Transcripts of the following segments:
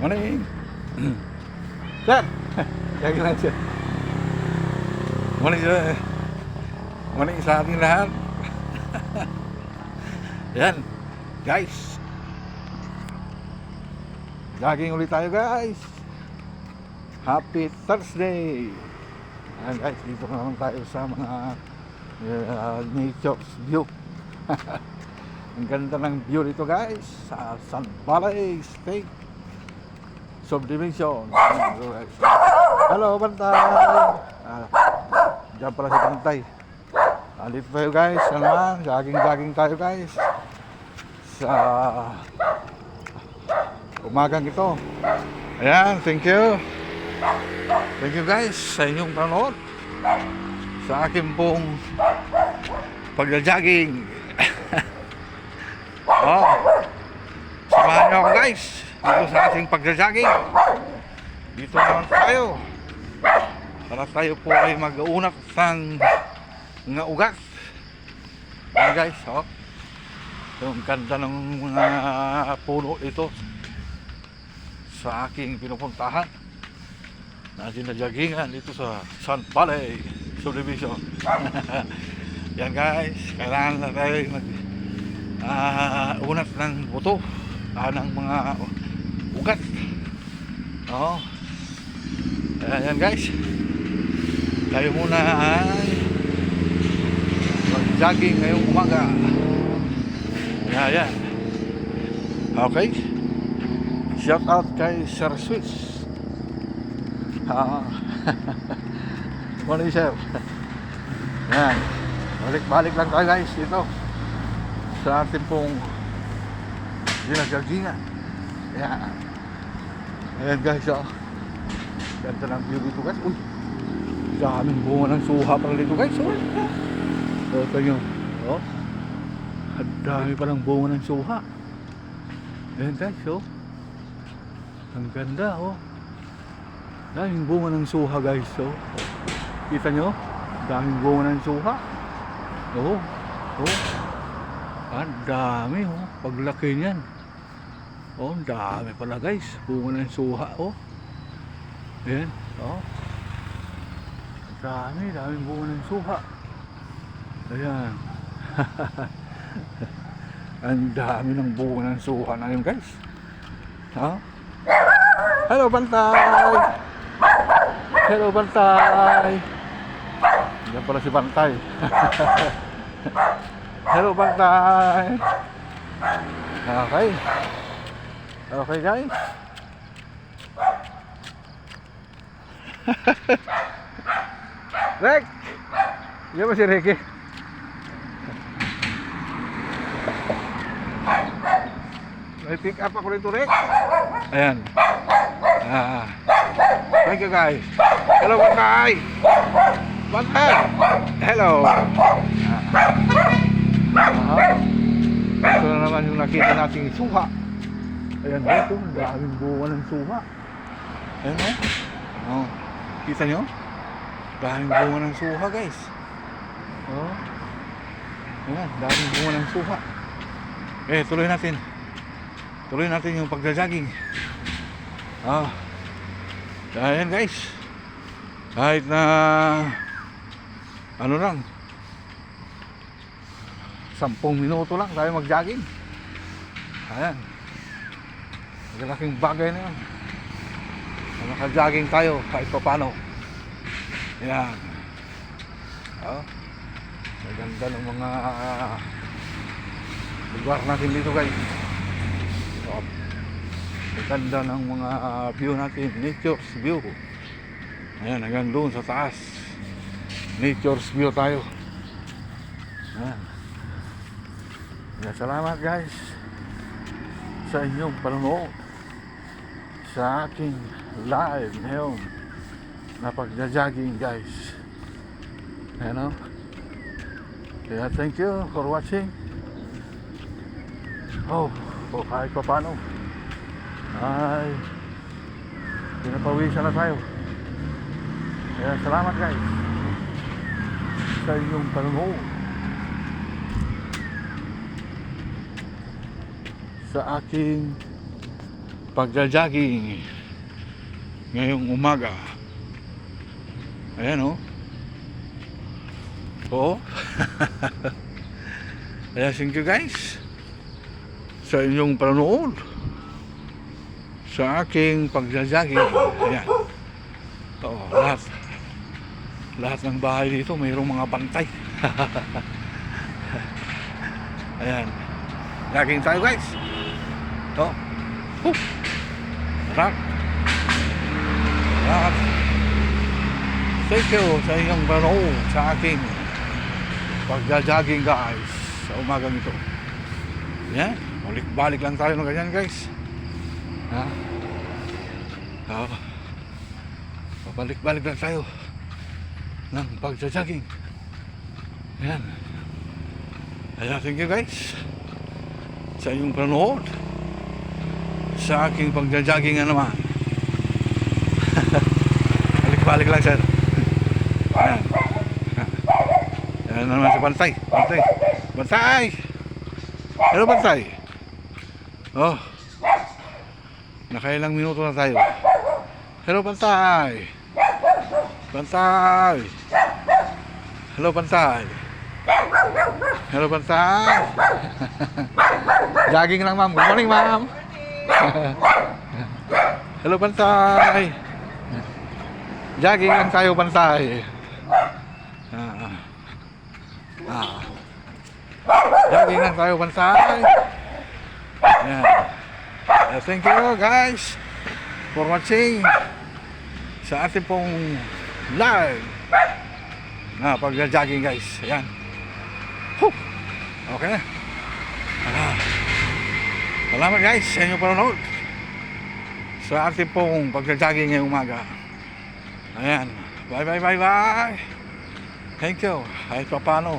Morning. Sir. Lagi lang siya. Morning sir. Morning sa ating lahat. Yan. Guys. Jogging ulit tayo guys. Happy Thursday. Ayan guys, dito na naman tayo sa mga uh, nature's view. Ang ganda ng view dito guys sa San Valley State Subdivision. Hello, Bantay! Ah, diyan pala si Bantay. Dito tayo guys. Ano naman, jogging-jogging tayo guys. Sa umagang ito. Ayan, thank you. Thank you guys sa inyong panonood. Sa akin pong pagja-jogging. oh. Samahan niyo ako guys dito sa ating pagja-jogging. Dito naman tayo. Para tayo po ay mag-unat ng nga ugat. Ayan guys, oh. Yung ganda ng mga puno ito sa aking pinupuntahan na sinajaggingan dito sa San Valley Subdivision. Yan guys, kailangan na tayo mag ah, unat ng buto ah, ng mga ugat. Oo. Ayan guys. Tayo muna ay mag-jogging ngayong umaga. Yan, yan. Okay. Shout out kay Sir Swiss. Ah. Morning, Sir. Yan. Balik-balik lang tayo guys dito. Sa ating pong ginagagingan. Yan. Ayan guys, oh. Ganda ng view dito guys. Uy. Daming bunga ng suha pala dito guys. Oh. So, ito nyo. Oh. Ang dami palang bunga ng suha. Ayan guys, oh. Ang ganda, oh. Daming bunga ng suha, guys, oh. Kita nyo? Daming bunga ng suha. Oh. Oh. Ang dami, oh. Paglaki niyan. Oh, ang dami pala, guys. Bunga ng suha, oh. Ayan, oh. Ang dami, daming bunga ng suha. Ayan. Ang dami ng bunga ng suha na yun, guys. Ha? Hello, Bantay! Hello, Bantay! Yan pala si Bantay. Hello, Bantay! Okay. Okay, guys. Rek! Yan ba si Ricky? May pick up ako rito, Rick. Ayan. Ah. Thank you, guys. Hello, Bantay. Bantay. Hello. Ah. Ito na naman yung nakita nating suha. Ayan, ito. Ang daming bunga ng suha. Ayan, oh. Oh. Kita nyo? Daming bunga ng suha, guys. Oh. Ayan, daming bunga ng suha. Eh, tuloy natin. Tuloy natin yung pagja-jogging. Ah. Ayan guys. Kahit na ano lang 10 minuto lang tayo mag-jogging. Ayan. Magalaking bagay na yun. Na Naka-jogging tayo kahit pa paano. Ayan. Oh. Maganda ng mga lugar natin dito guys. Oh. Ang ganda ng mga view natin, nature's view. Ayan, hanggang doon sa taas. Nature's view tayo. Ayan. Salamat guys sa inyong panonood sa aking live ngayon na pagja-jogging guys. Ayan o. Kaya thank you for watching. Oh, oh kahit pa paano ay pinapawisan na tayo kaya salamat guys sa inyong panonood sa aking pagja-jogging ngayong umaga. Ayan oh. Oo. Kaya thank you guys sa inyong panonood sa aking pagja-jogging. Ayan. Oo, lahat. Lahat ng bahay dito mayroong mga bantay. Ayan. Jogging tayo guys. Ito. Huh. Rock. Rock. Thank you sa inyong panonood sa aking pagja-jogging guys sa umagang ito. Yan. Balik-balik lang tayo ng ganyan guys. Ha? Oo. Pabalik-balik lang tayo ng pagja-jogging. Yan. Kaya thank you guys sa inyong panonood sa aking pagja-jogging na naman. Balik-balik lang sir. Yan. Yan na naman si Bantay. Bantay. Bantay! Hello Bantay. Oh. Nakailang minuto na tayo. Hello Bantay. Bantay. Hello Bantay. Hello Bantay. Jogging lang ma'am. Good morning ma'am. Hello Bantay. Jogging lang tayo Bantay. Ah. Ah. Jogging lang tayo Bantay. Yan. Uh, thank you guys for watching sa ating pong live na pag-jogging guys. Ayan. Whew. Okay na. Ah. Salamat guys sa inyong panonood sa ating pong pag-jogging ngayong umaga. Ayan. Bye bye bye bye. Thank you. Kahit pa paano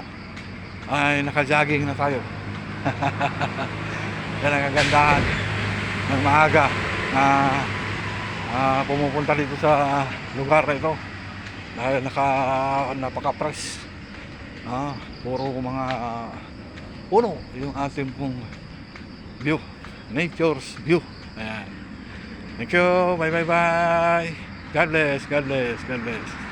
ay naka-jogging na tayo. Yan ang kagandahan ng maaga na ah, pumupunta dito sa lugar na ito dahil naka napaka-fresh ah, puro mga ah, puno yung ating pong view nature's view. Ayan thank you. Bye bye bye. God bless God bless God bless